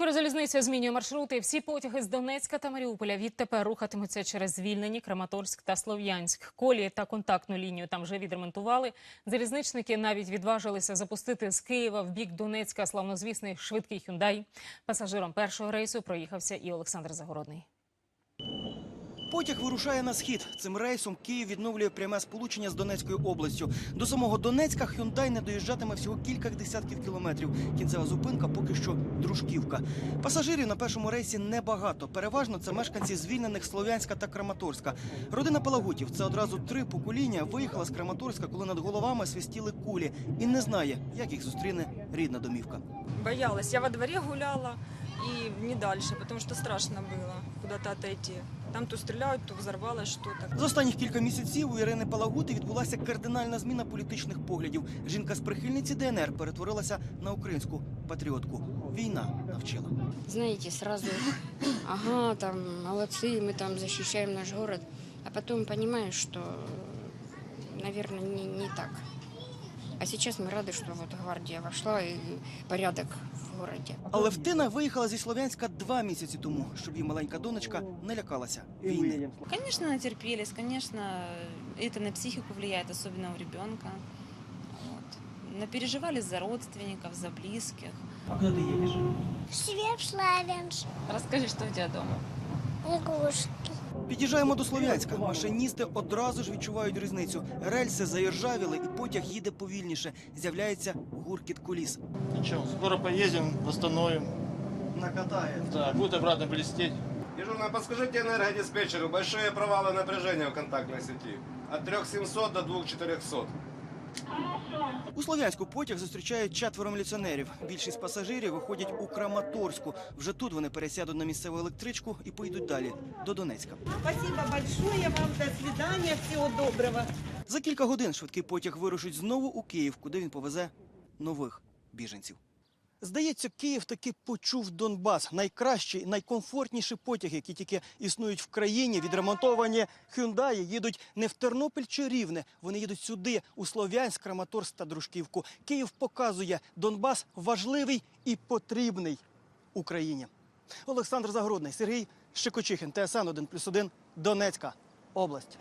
Укрзалізниця змінює маршрути. Всі потяги з Донецька та Маріуполя відтепер рухатимуться через звільнені Краматорськ та Слов'янськ. Колії та контактну лінію там вже відремонтували. Залізничники навіть відважилися запустити з Києва в бік Донецька славнозвісний швидкий Hyundai. Пасажиром першого рейсу проїхався і Олександр Загородний. Потяг вирушає на схід. Цим рейсом Київ відновлює пряме сполучення з Донецькою областю. До самого Донецька Хюндай не доїжджатиме всього кілька десятків кілометрів. Кінцева зупинка поки що Дружківка. Пасажирів на першому рейсі небагато. Переважно це мешканці звільнених Слов'янська та Краматорська. Родина Палагутів це одразу три покоління. Виїхала з Краматорська, коли над головами свистіли кулі, і не знає, як їх зустріне рідна домівка. Боялась. Я во дворе гуляла и не дальше, потому что страшно было куда-то отойти. Там то стреляют, то взорвалось что-то. За останніх кілька місяців у Ірини Палагути відбулася кардинальна зміна політичних поглядів. Жінка з прихильниці ДНР перетворилася на українську патріотку. Війна навчила. знаете, сразу, ага, там, молодцы, мы там защищаем наш город, а потом понимаешь, что, наверное, не, не так. А сейчас мы рады, что вот гвардия вошла и порядок в городе. Але Втина виїхала зі Слов'янська два місяці тому, щоб її маленька донечка не лякалася війни. Конечно, натерпелись, конечно, это на психику влияет, особенно у ребенка. Вот. Напереживали за родственников, за близких. А куди ти їдеш? Свердлавянск, Расскажи, что у тебя дома. игрушки. Під'їжджаємо до Слов'янська. Машиністи одразу ж відчувають різницю. Рельси заіржавіли, і потяг їде повільніше. З'являється гуркіт коліс. Нічого, скоро поїдемо, встановимо. Накатає. Так, буде обратно блестеть. Дежурно, подскажите энергодиспетчеру, большие провалы напряжения в контактной сети. От 3700 до 2400. У Слов'янську потяг зустрічають четверо міліціонерів. Більшість пасажирів виходять у Краматорську. Вже тут вони пересядуть на місцеву електричку і поїдуть далі до Донецька. Спасибо большое вам. До свидання. Всього доброго. За кілька годин швидкий потяг вирушить знову у Київ, куди він повезе нових біженців. Здається, Київ таки почув Донбас. Найкращі, найкомфортніші потяги, які тільки існують в країні, відремонтовані Хюндаї, їдуть не в Тернопіль чи Рівне. Вони їдуть сюди, у Слов'янськ, Краматорськ та Дружківку. Київ показує, Донбас важливий і потрібний Україні. Олександр Загородний, Сергій Щекочихин, ТСН 1+,1, Донецька область.